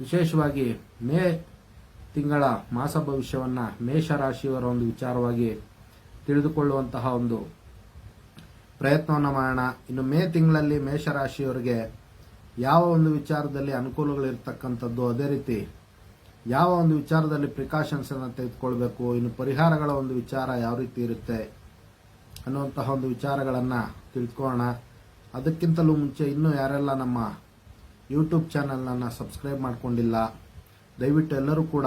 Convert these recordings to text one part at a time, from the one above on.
ವಿಶೇಷವಾಗಿ ಮೇ ತಿಂಗಳ ಮಾಸ ಭವಿಷ್ಯವನ್ನ ಮೇಷ ರಾಶಿಯವರ ಒಂದು ವಿಚಾರವಾಗಿ ತಿಳಿದುಕೊಳ್ಳುವಂತಹ ಒಂದು ಪ್ರಯತ್ನವನ್ನು ಮಾಡೋಣ. ಇನ್ನು ಮೇ ತಿಂಗಳಲ್ಲಿ ಮೇಷರಾಶಿಯವರಿಗೆ ಯಾವ ಒಂದು ವಿಚಾರದಲ್ಲಿ ಅನುಕೂಲಗಳಿರ್ತಕ್ಕಂಥದ್ದು ಅದೇ ರೀತಿ ಯಾವ ಒಂದು ವಿಚಾರದಲ್ಲಿ ಪ್ರಿಕಾಷನ್ಸನ್ನು ತೆಗೆದುಕೊಳ್ಬೇಕು, ಇನ್ನು ಪರಿಹಾರಗಳ ಒಂದು ವಿಚಾರ ಯಾವ ರೀತಿ ಇರುತ್ತೆ ಅನ್ನುವಂತಹ ಒಂದು ವಿಚಾರಗಳನ್ನು ತಿಳ್ಕೊಳ್ಳೋಣ ಅದಕ್ಕಿಂತಲೂ ಮುಂಚೆ ಇನ್ನೂ ಯಾರೆಲ್ಲ ನಮ್ಮ ಯೂಟ್ಯೂಬ್ ಚಾನಲನ್ನು ಸಬ್ಸ್ಕ್ರೈಬ್ ಮಾಡಿಕೊಂಡಿಲ್ಲ, ದಯವಿಟ್ಟು ಎಲ್ಲರೂ ಕೂಡ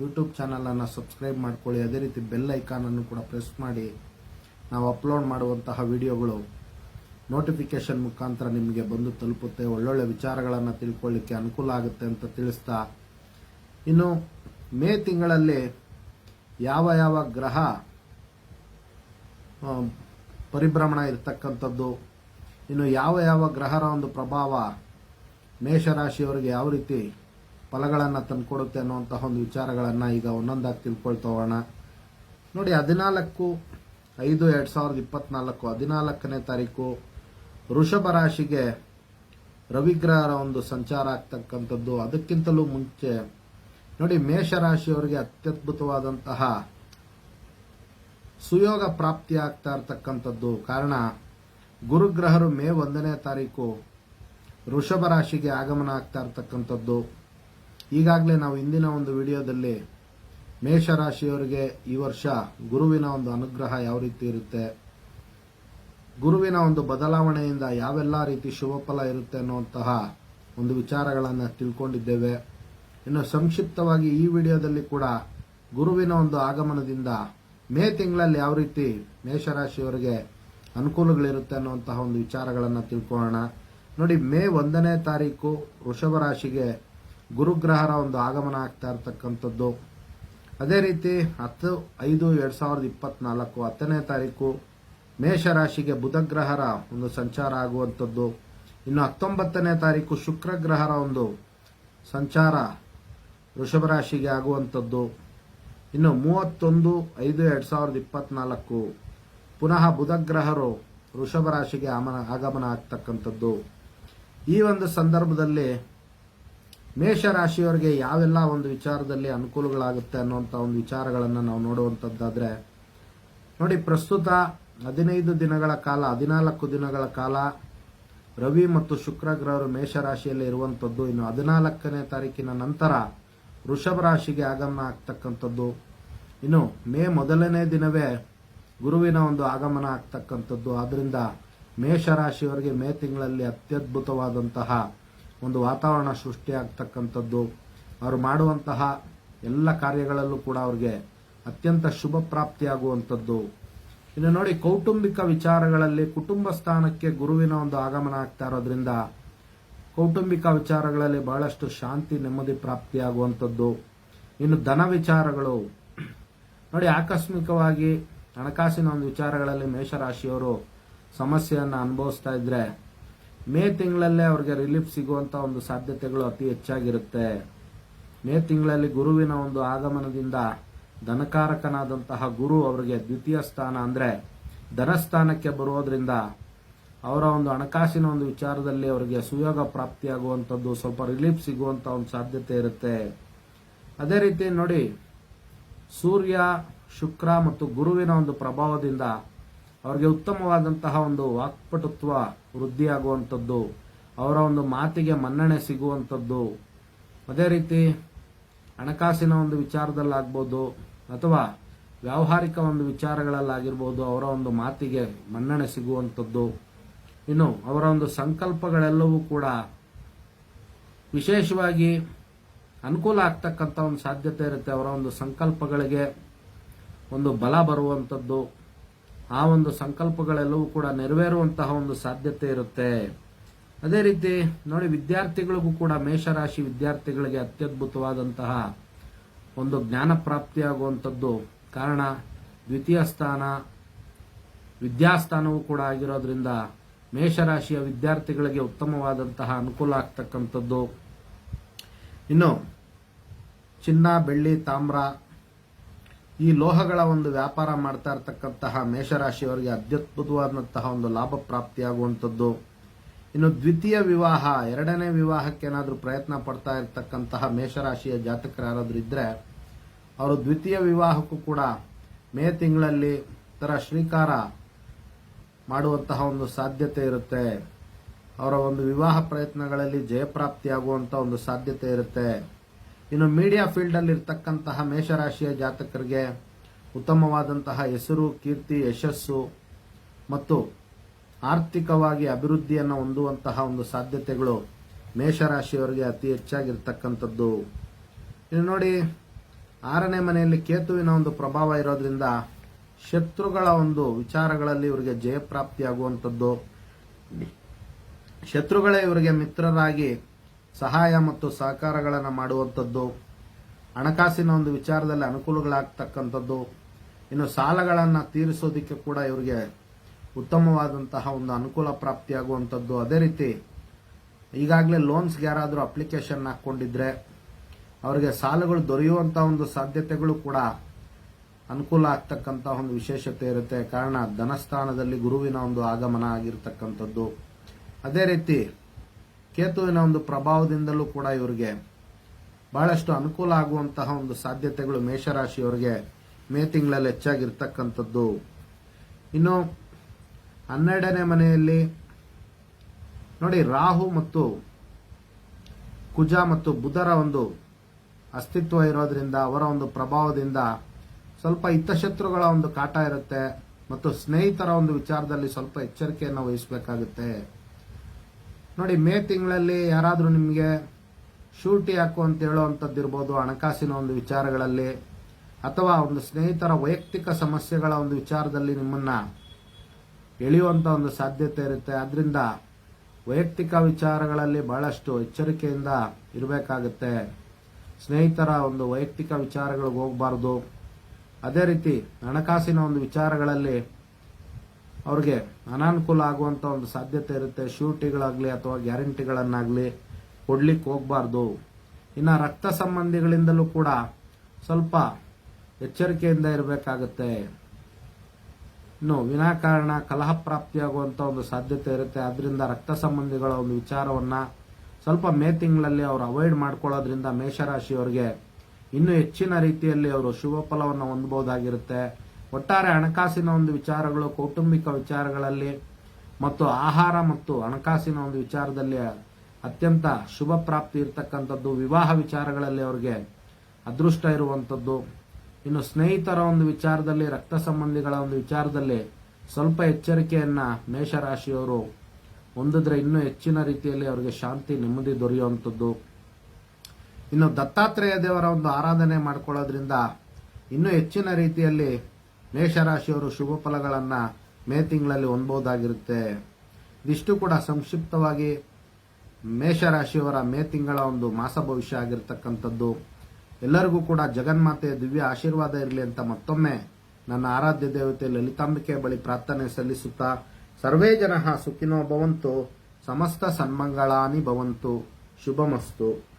ಯೂಟ್ಯೂಬ್ ಚಾನಲನ್ನು ಸಬ್ಸ್ಕ್ರೈಬ್ ಮಾಡ್ಕೊಳ್ಳಿ. ಅದೇ ರೀತಿ ಬೆಲ್ ಐಕಾನನ್ನು ಕೂಡ ಪ್ರೆಸ್ ಮಾಡಿ. ನಾವು ಅಪ್ಲೋಡ್ ಮಾಡುವಂತಹ ವಿಡಿಯೋಗಳು ನೋಟಿಫಿಕೇಶನ್ ಮುಖಾಂತರ ನಿಮಗೆ ಬಂದು ತಲುಪುತ್ತೆ. ಒಳ್ಳೊಳ್ಳೆ ವಿಚಾರಗಳನ್ನು ತಿಳ್ಕೊಳ್ಳಿಕ್ಕೆ ಅನುಕೂಲ ಆಗುತ್ತೆ ಅಂತ ತಿಳಿಸ್ತಾ. ಇನ್ನು ಮೇ ತಿಂಗಳಲ್ಲಿ ಯಾವ ಯಾವ ಗ್ರಹ ಪರಿಭ್ರಮಣ ಇರತಕ್ಕಂಥದ್ದು, ಇನ್ನು ಯಾವ ಯಾವ ಗ್ರಹರ ಒಂದು ಪ್ರಭಾವ ಮೇಷರಾಶಿಯವರಿಗೆ ಯಾವ ರೀತಿ ಫಲಗಳನ್ನು ತಂದುಕೊಡುತ್ತೆ ಅನ್ನುವಂತಹ ಒಂದು ವಿಚಾರಗಳನ್ನು ಈಗ ಒಂದೊಂದಾಗಿ ತಿಳ್ಕೊಳ್ತಾ ಹೋಗೋಣ ನೋಡಿ, ಹದಿನಾಲ್ಕು, ಐದು, ಎರಡು ಸಾವಿರದ ಇಪ್ಪತ್ನಾಲ್ಕು, ಹದಿನಾಲ್ಕನೇ ತಾರೀಕು ವೃಷಭ ರಾಶಿಗೆ ರವಿಗ್ರಹರ ಒಂದು ಸಂಚಾರ ಆಗ್ತಕ್ಕಂಥದ್ದು. ಅದಕ್ಕಿಂತಲೂ ಮುಂಚೆ, ನೋಡಿ, ಮೇಷರಾಶಿಯವರಿಗೆ ಅತ್ಯದ್ಭುತವಾದಂತಹ ಸುಯೋಗ ಪ್ರಾಪ್ತಿ ಆಗ್ತಾ ಇರತಕ್ಕಂಥದ್ದು. ಕಾರಣ, ಗುರುಗ್ರಹರು ಮೇ ಒಂದನೇ ತಾರೀಕು ವೃಷಭ ರಾಶಿಗೆ ಆಗಮನ ಆಗ್ತಾ ಇರ್ತಕ್ಕಂಥದ್ದು. ಈಗಾಗಲೇ ನಾವು ಇಂದಿನ ಒಂದು ವಿಡಿಯೋದಲ್ಲಿ ಮೇಷರಾಶಿಯವರಿಗೆ ಈ ವರ್ಷ ಗುರುವಿನ ಒಂದು ಅನುಗ್ರಹ ಯಾವ ರೀತಿ ಇರುತ್ತೆ? ಗುರುವಿನ ಒಂದು ಬದಲಾವಣೆಯಿಂದ ಯಾವೆಲ್ಲ ರೀತಿ ಶುಭ ಫಲ ಇರುತ್ತೆ ಅನ್ನುವಂತಹ ಒಂದು ವಿಚಾರಗಳನ್ನು ತಿಳ್ಕೊಂಡಿದ್ದೇವೆ. ಇನ್ನು ಸಂಕ್ಷಿಪ್ತವಾಗಿ ಈ ವಿಡಿಯೋದಲ್ಲಿ ಕೂಡ ಗುರುವಿನ ಒಂದು ಆಗಮನದಿಂದ ಮೇ ತಿಂಗಳಲ್ಲಿ ಯಾವ ರೀತಿ ಮೇಷರಾಶಿಯವರಿಗೆ ಅನುಕೂಲಗಳಿರುತ್ತೆ ಅನ್ನುವಂತಹ ಒಂದು ವಿಚಾರಗಳನ್ನು ತಿಳ್ಕೊಳ್ಳೋಣ. ನೋಡಿ, ಮೇ ಒಂದನೇ ತಾರೀಕು ವೃಷಭ ರಾಶಿಗೆ ಗುರುಗ್ರಹರ ಒಂದು ಆಗಮನ ಆಗ್ತಾ ಇರತಕ್ಕಂಥದ್ದು. ಅದೇ ರೀತಿ ಹತ್ತು, ಐದು, ಎರಡು ಸಾವಿರದ ಇಪ್ಪತ್ನಾಲ್ಕು ಹತ್ತನೇ ತಾರೀಕು ಮೇಷರಾಶಿಗೆ ಬುಧಗ್ರಹರ ಒಂದು ಸಂಚಾರ ಆಗುವಂಥದ್ದು. ಇನ್ನು ಹತ್ತೊಂಬತ್ತನೇ ತಾರೀಕು ಶುಕ್ರ ಗ್ರಹರ ಒಂದು ಸಂಚಾರ ವೃಷಭ ರಾಶಿಗೆ ಆಗುವಂಥದ್ದು. ಇನ್ನು ಮೂವತ್ತೊಂದು, ಐದು, ಎರಡು ಸಾವಿರದ ಇಪ್ಪತ್ನಾಲ್ಕು ಪುನಃ ಬುಧಗ್ರಹರು ವೃಷಭ ರಾಶಿಗೆ ಆಮನ ಆಗಮನ ಆಗ್ತಕ್ಕಂಥದ್ದು. ಈ ಒಂದು ಸಂದರ್ಭದಲ್ಲಿ ಮೇಷರಾಶಿಯವರಿಗೆ ಯಾವೆಲ್ಲ ಒಂದು ವಿಚಾರದಲ್ಲಿ ಅನುಕೂಲಗಳಾಗುತ್ತೆ ಅನ್ನುವಂಥ ಒಂದು ವಿಚಾರಗಳನ್ನು ನಾವು ನೋಡುವಂಥದ್ದಾದರೆ ನೋಡಿ, ಪ್ರಸ್ತುತ ಹದಿನೈದು ದಿನಗಳ ಕಾಲ, ಹದಿನಾಲ್ಕು ದಿನಗಳ ಕಾಲ ರವಿ ಮತ್ತು ಶುಕ್ರ ಗ್ರಹರು ಮೇಷರಾಶಿಯಲ್ಲಿ ಇರುವಂಥದ್ದು ಇನ್ನು ಹದಿನಾಲ್ಕನೇ ತಾರೀಕಿನ ನಂತರ ವೃಷಭ ರಾಶಿಗೆ ಆಗಮನ ಆಗ್ತಕ್ಕಂಥದ್ದು. ಇನ್ನು ಮೇ ಮೊದಲನೇ ದಿನವೇ ಗುರುವಿನ ಒಂದು ಆಗಮನ ಆಗ್ತಕ್ಕಂಥದ್ದು. ಆದ್ರಿಂದ ಮೇಷರಾಶಿಯವರಿಗೆ ಮೇ ತಿಂಗಳಲ್ಲಿ ಅತ್ಯದ್ಭುತವಾದಂತಹ ಒಂದು ವಾತಾವರಣ ಸೃಷ್ಟಿಯಾಗ್ತಕ್ಕಂಥದ್ದು. ಅವರು ಮಾಡುವಂತಹ ಎಲ್ಲ ಕಾರ್ಯಗಳಲ್ಲೂ ಕೂಡ ಅವ್ರಿಗೆ ಅತ್ಯಂತ ಶುಭ ಪ್ರಾಪ್ತಿಯಾಗುವಂಥದ್ದು. ಇನ್ನು ನೋಡಿ, ಕೌಟುಂಬಿಕ ವಿಚಾರಗಳಲ್ಲಿ ಕುಟುಂಬ ಸ್ಥಾನಕ್ಕೆ ಗುರುವಿನ ಒಂದು ಆಗಮನ ಆಗ್ತಾ ಇರೋದ್ರಿಂದ ಕೌಟುಂಬಿಕ ವಿಚಾರಗಳಲ್ಲಿ ಬಹಳಷ್ಟು ಶಾಂತಿ, ನೆಮ್ಮದಿ ಪ್ರಾಪ್ತಿಯಾಗುವಂಥದ್ದು. ಇನ್ನು ಧನ ವಿಚಾರಗಳು. ನೋಡಿ, ಆಕಸ್ಮಿಕವಾಗಿ ಹಣಕಾಸಿನ ಒಂದು ವಿಚಾರಗಳಲ್ಲಿ ಮೇಷರಾಶಿಯವರು ಸಮಸ್ಯೆಯನ್ನು ಅನುಭವಿಸ್ತಾ ಇದ್ರೆ ಮೇ ತಿಂಗಳಲ್ಲೇ ಅವ್ರಿಗೆ ರಿಲೀಫ್ ಸಿಗುವಂತ ಒಂದು ಸಾಧ್ಯತೆಗಳು ಅತಿ ಹೆಚ್ಚಾಗಿರುತ್ತೆ. ಮೇ ತಿಂಗಳಲ್ಲಿ ಗುರುವಿನ ಒಂದು ಆಗಮನದಿಂದ ಧನಕಾರಕನಾದಂತಹ ಗುರು ಅವರಿಗೆ ದ್ವಿತೀಯ ಸ್ಥಾನ ಅಂದ್ರೆ ಧನಸ್ಥಾನಕ್ಕೆ ಬರುವುದರಿಂದ ಅವರ ಒಂದು ಹಣಕಾಸಿನ ಒಂದು ವಿಚಾರದಲ್ಲಿ ಅವರಿಗೆ ಸುಯೋಗ ಪ್ರಾಪ್ತಿಯಾಗುವಂಥದ್ದು, ಸ್ವಲ್ಪ ರಿಲೀಫ್ ಸಿಗುವಂತ ಒಂದು ಸಾಧ್ಯತೆ ಇರುತ್ತೆ. ಅದೇ ರೀತಿ ನೋಡಿ, ಸೂರ್ಯ, ಶುಕ್ರ ಮತ್ತು ಗುರುವಿನ ಒಂದು ಪ್ರಭಾವದಿಂದ ಅವರಿಗೆ ಉತ್ತಮವಾದಂತಹ ಒಂದು ವಾಕ್ಪಟುತ್ವ ವೃದ್ಧಿಯಾಗುವಂಥದ್ದು, ಅವರ ಒಂದು ಮಾತಿಗೆ ಮನ್ನಣೆ ಸಿಗುವಂಥದ್ದು. ಅದೇ ರೀತಿ ಹಣಕಾಸಿನ ಒಂದು ವಿಚಾರದಲ್ಲಾಗ್ಬೋದು, ಅಥವಾ ವ್ಯಾವಹಾರಿಕ ಒಂದು ವಿಚಾರಗಳಲ್ಲಾಗಿರ್ಬೋದು, ಅವರ ಒಂದು ಮಾತಿಗೆ ಮನ್ನಣೆ ಸಿಗುವಂಥದ್ದು. ಇನ್ನು ಅವರ ಒಂದು ಸಂಕಲ್ಪಗಳೆಲ್ಲವೂ ಕೂಡ ವಿಶೇಷವಾಗಿ ಅನುಕೂಲ ಆಗ್ತಕ್ಕಂಥ ಒಂದು ಸಾಧ್ಯತೆ ಇರುತ್ತೆ. ಅವರ ಒಂದು ಸಂಕಲ್ಪಗಳಿಗೆ ಒಂದು ಬಲ ಬರುವಂಥದ್ದು. ಆ ಒಂದು ಸಂಕಲ್ಪಗಳೆಲ್ಲವೂ ಕೂಡ ನೆರವೇರುವಂತಹ ಒಂದು ಸಾಧ್ಯತೆ ಇರುತ್ತೆ. ಅದೇ ರೀತಿ ನೋಡಿ, ವಿದ್ಯಾರ್ಥಿಗಳಿಗೂ ಕೂಡ ಮೇಷರಾಶಿ ವಿದ್ಯಾರ್ಥಿಗಳಿಗೆ ಅತ್ಯದ್ಭುತವಾದಂತಹ ಒಂದು ಜ್ಞಾನ ಪ್ರಾಪ್ತಿಯಾಗುವಂಥದ್ದು. ಕಾರಣ, ದ್ವಿತೀಯ ಸ್ಥಾನ, ವಿದ್ಯಾಸ್ಥಾನವೂ ಕೂಡ ಆಗಿರೋದ್ರಿಂದ ಮೇಷರಾಶಿಯ ವಿದ್ಯಾರ್ಥಿಗಳಿಗೆ ಉತ್ತಮವಾದಂತಹ ಅನುಕೂಲ ಆಗ್ತಕ್ಕಂಥದ್ದು. ಇನ್ನು ಚಿನ್ನ, ಬೆಳ್ಳಿ, ತಾಮ್ರ ಈ ಲೋಹಗಳ ಒಂದು ವ್ಯಾಪಾರ ಮಾಡ್ತಾ ಇರತಕ್ಕಂತಹ ಮೇಷರಾಶಿಯವರಿಗೆ ಅತ್ಯದ್ಭುತವಾದಂತಹ ಒಂದು ಲಾಭ ಪ್ರಾಪ್ತಿಯಾಗುವಂಥದ್ದು. ಇನ್ನು ದ್ವಿತೀಯ ವಿವಾಹ, ಎರಡನೇ ವಿವಾಹಕ್ಕೆ ಏನಾದರೂ ಪ್ರಯತ್ನ ಪಡ್ತಾ ಇರತಕ್ಕಂತಹ ಮೇಷರಾಶಿಯ ಜಾತಕರು ಯಾರಾದರೂ ಇದ್ರೆ, ಅವರು ದ್ವಿತೀಯ ವಿವಾಹಕ್ಕೂ ಕೂಡ ಮೇ ತಿಂಗಳಲ್ಲಿ ತರ ಶ್ರೀಕಾರ ಮಾಡುವಂತಹ ಒಂದು ಸಾಧ್ಯತೆ ಇರುತ್ತೆ. ಅವರ ಒಂದು ವಿವಾಹ ಪ್ರಯತ್ನಗಳಲ್ಲಿ ಜಯಪ್ರಾಪ್ತಿಯಾಗುವಂಥ ಒಂದು ಸಾಧ್ಯತೆ ಇರುತ್ತೆ. ಇನ್ನು ಮೀಡಿಯಾ ಫೀಲ್ಡ್ ಅಲ್ಲಿ ಇರ್ತಕ್ಕಂತಹ ಮೇಷರಾಶಿಯ ಜಾತಕರಿಗೆ ಉತ್ತಮವಾದಂತಹ ಹೆಸರು, ಕೀರ್ತಿ, ಯಶಸ್ಸು ಮತ್ತು ಆರ್ಥಿಕವಾಗಿ ಅಭಿವೃದ್ಧಿಯನ್ನು ಹೊಂದುವಂತಹ ಒಂದು ಸಾಧ್ಯತೆಗಳು ಮೇಷರಾಶಿಯವರಿಗೆ ಅತಿ ಹೆಚ್ಚಾಗಿರ್ತಕ್ಕಂಥದ್ದು. ಇನ್ನು ನೋಡಿ, ಆರನೇ ಮನೆಯಲ್ಲಿ ಕೇತುವಿನ ಒಂದು ಪ್ರಭಾವ ಇರೋದ್ರಿಂದ ಶತ್ರುಗಳ ಒಂದು ವಿಚಾರಗಳಲ್ಲಿ ಇವರಿಗೆ ಜಯಪ್ರಾಪ್ತಿಯಾಗುವಂಥದ್ದು. ಶತ್ರುಗಳೇ ಇವರಿಗೆ ಮಿತ್ರರಾಗಿ ಸಹಾಯ ಮತ್ತು ಸಹಕಾರಗಳನ್ನು ಮಾಡುವಂಥದ್ದು, ಹಣಕಾಸಿನ ಒಂದು ವಿಚಾರದಲ್ಲಿ ಅನುಕೂಲಗಳಾಗ್ತಕ್ಕಂಥದ್ದು, ಇನ್ನು ಸಾಲಗಳನ್ನು ತೀರಿಸೋದಕ್ಕೆ ಕೂಡ ಇವರಿಗೆ ಉತ್ತಮವಾದಂತಹ ಒಂದು ಅನುಕೂಲ ಪ್ರಾಪ್ತಿಯಾಗುವಂಥದ್ದು. ಅದೇ ರೀತಿ ಈಗಾಗಲೇ ಲೋನ್ಸ್ಗೆ ಯಾರಾದರೂ ಅಪ್ಲಿಕೇಶನ್ ಹಾಕ್ಕೊಂಡಿದ್ರೆ ಅವರಿಗೆ ಸಾಲಗಳು ದೊರೆಯುವಂಥ ಒಂದು ಸಾಧ್ಯತೆಗಳು ಕೂಡ ಅನುಕೂಲ ಆಗ್ತಕ್ಕಂಥ ಒಂದು ವಿಶೇಷತೆ ಇರುತ್ತೆ. ಕಾರಣ ಧನಸ್ಥಾನದಲ್ಲಿ ಗುರುವಿನ ಒಂದು ಆಗಮನ ಆಗಿರ್ತಕ್ಕಂಥದ್ದು. ಅದೇ ರೀತಿ ಕೇತುವಿನ ಒಂದು ಪ್ರಭಾವದಿಂದಲೂ ಕೂಡ ಇವರಿಗೆ ಬಹಳಷ್ಟು ಅನುಕೂಲ ಆಗುವಂತಹ ಒಂದು ಸಾಧ್ಯತೆಗಳು ಮೇಷರಾಶಿಯವರಿಗೆ ಮೇ ತಿಂಗಳಲ್ಲಿ ಹೆಚ್ಚಾಗಿರ್ತಕ್ಕಂಥದ್ದು. ಇನ್ನು ಹನ್ನೆರಡನೇ ಮನೆಯಲ್ಲಿ ನೋಡಿ, ರಾಹು ಮತ್ತು ಕುಜ ಮತ್ತು ಬುಧರ ಒಂದು ಅಸ್ತಿತ್ವ ಇರೋದ್ರಿಂದ, ಅವರ ಒಂದು ಪ್ರಭಾವದಿಂದ ಸ್ವಲ್ಪ ಹಿತಶತ್ರುಗಳ ಒಂದು ಕಾಟ ಇರುತ್ತೆ ಮತ್ತು ಸ್ನೇಹಿತರ ಒಂದು ವಿಚಾರದಲ್ಲಿ ಸ್ವಲ್ಪ ಎಚ್ಚರಿಕೆಯನ್ನು ವಹಿಸಬೇಕಾಗುತ್ತೆ. ನೋಡಿ, ಮೇ ತಿಂಗಳಲ್ಲಿ ಯಾರಾದರೂ ನಿಮಗೆ ಶೂಟಿ ಹಾಕು ಅಂತ ಹೇಳುವಂಥದ್ದು ಇರ್ಬೋದು, ಹಣಕಾಸಿನ ಒಂದು ವಿಚಾರಗಳಲ್ಲಿ, ಅಥವಾ ಒಂದು ಸ್ನೇಹಿತರ ವೈಯಕ್ತಿಕ ಸಮಸ್ಯೆಗಳ ಒಂದು ವಿಚಾರದಲ್ಲಿ ನಿಮ್ಮನ್ನು ಎಳೆಯುವಂಥ ಒಂದು ಸಾಧ್ಯತೆ ಇರುತ್ತೆ. ಆದ್ದರಿಂದ ವೈಯಕ್ತಿಕ ವಿಚಾರಗಳಲ್ಲಿ ಬಹಳಷ್ಟು ಎಚ್ಚರಿಕೆಯಿಂದ ಇರಬೇಕಾಗುತ್ತೆ. ಸ್ನೇಹಿತರ ಒಂದು ವೈಯಕ್ತಿಕ ವಿಚಾರಗಳಿಗೆ ಹೋಗಬಾರ್ದು. ಅದೇ ರೀತಿ ಹಣಕಾಸಿನ ಒಂದು ವಿಚಾರಗಳಲ್ಲಿ ಅವ್ರಿಗೆ ಅನಾನುಕೂಲ ಆಗುವಂತ ಒಂದು ಸಾಧ್ಯತೆ ಇರುತ್ತೆ. ಶೂಟಿಗಳಾಗ್ಲಿ ಅಥವಾ ಗ್ಯಾರಂಟಿಗಳನ್ನಾಗ್ಲಿ ಕೊಡ್ಲಿಕ್ಕೆ ಹೋಗಬಾರ್ದು. ಇನ್ನು ರಕ್ತ ಸಂಬಂಧಿಗಳಿಂದಲೂ ಕೂಡ ಸ್ವಲ್ಪ ಎಚ್ಚರಿಕೆಯಿಂದ ಇರಬೇಕಾಗುತ್ತೆ. ಇನ್ನು ವಿನಾಕಾರಣ ಕಲಹ ಪ್ರಾಪ್ತಿಯಾಗುವಂತ ಒಂದು ಸಾಧ್ಯತೆ ಇರುತ್ತೆ. ಅದರಿಂದ ರಕ್ತ ಸಂಬಂಧಿಗಳ ಒಂದು ವಿಚಾರವನ್ನ ಸ್ವಲ್ಪ ಮೇ ತಿಂಗಳಲ್ಲಿ ಅವರು ಅವಾಯ್ಡ್ ಮಾಡ್ಕೊಳ್ಳೋದ್ರಿಂದ ಮೇಷರಾಶಿಯವರಿಗೆ ಇನ್ನೂ ಹೆಚ್ಚಿನ ರೀತಿಯಲ್ಲಿ ಅವರು ಶುಭ ಫಲವನ್ನು ಹೊಂದಬಹುದಾಗಿರುತ್ತೆ. ಒಟ್ಟಾರೆ ಹಣಕಾಸಿನ ಒಂದು ವಿಚಾರಗಳು, ಕೌಟುಂಬಿಕ ವಿಚಾರಗಳಲ್ಲಿ ಮತ್ತು ಆಹಾರ ಮತ್ತು ಹಣಕಾಸಿನ ಒಂದು ವಿಚಾರದಲ್ಲಿ ಅತ್ಯಂತ ಶುಭ ಪ್ರಾಪ್ತಿ ಇರತಕ್ಕಂಥದ್ದು, ವಿವಾಹ ವಿಚಾರಗಳಲ್ಲಿ ಅವರಿಗೆ ಅದೃಷ್ಟ ಇರುವಂಥದ್ದು. ಇನ್ನು ಸ್ನೇಹಿತರ ಒಂದು ವಿಚಾರದಲ್ಲಿ, ರಕ್ತ ಸಂಬಂಧಿಗಳ ಒಂದು ವಿಚಾರದಲ್ಲಿ ಸ್ವಲ್ಪ ಎಚ್ಚರಿಕೆಯನ್ನ ಮೇಷರಾಶಿಯವರು ಹೊಂದಿದ್ರೆ ಇನ್ನೂ ಹೆಚ್ಚಿನ ರೀತಿಯಲ್ಲಿ ಅವರಿಗೆ ಶಾಂತಿ, ನೆಮ್ಮದಿ ದೊರೆಯುವಂಥದ್ದು. ಇನ್ನು ದತ್ತಾತ್ರೇಯ ದೇವರ ಒಂದು ಆರಾಧನೆ ಮಾಡ್ಕೊಳ್ಳೋದ್ರಿಂದ ಇನ್ನೂ ಹೆಚ್ಚಿನ ರೀತಿಯಲ್ಲಿ ಮೇಷರಾಶಿಯವರು ಶುಭ ಫಲಗಳನ್ನ ಮೇ ತಿಂಗಳಲ್ಲಿ ಹೊಂದಬಹುದಾಗಿರುತ್ತೆ ಇದಿಷ್ಟು ಕೂಡ ಸಂಕ್ಷಿಪ್ತವಾಗಿ ಮೇಷರಾಶಿಯವರ ಮೇ ತಿಂಗಳ ಒಂದು ಮಾಸ ಭವಿಷ್ಯ ಆಗಿರತಕ್ಕಂಥದ್ದು. ಎಲ್ಲರಿಗೂ ಕೂಡ ಜಗನ್ಮಾತೆಯ ದಿವ್ಯ ಆಶೀರ್ವಾದ ಇರಲಿ ಅಂತ ಮತ್ತೊಮ್ಮೆ ನನ್ನ ಆರಾಧ್ಯ ದೇವತೆ ಲಲಿತಾಂಬಿಕೆ ಬಳಿ ಪ್ರಾರ್ಥನೆ ಸಲ್ಲಿಸುತ್ತಾ, ಸರ್ವೇ ಜನ ಸುಖಿನೋ ಭವಂತು, ಸಮಸ್ತ ಸನ್ಮಂಗಳಾನಿ ಭವಂತು, ಶುಭಮಸ್ತು.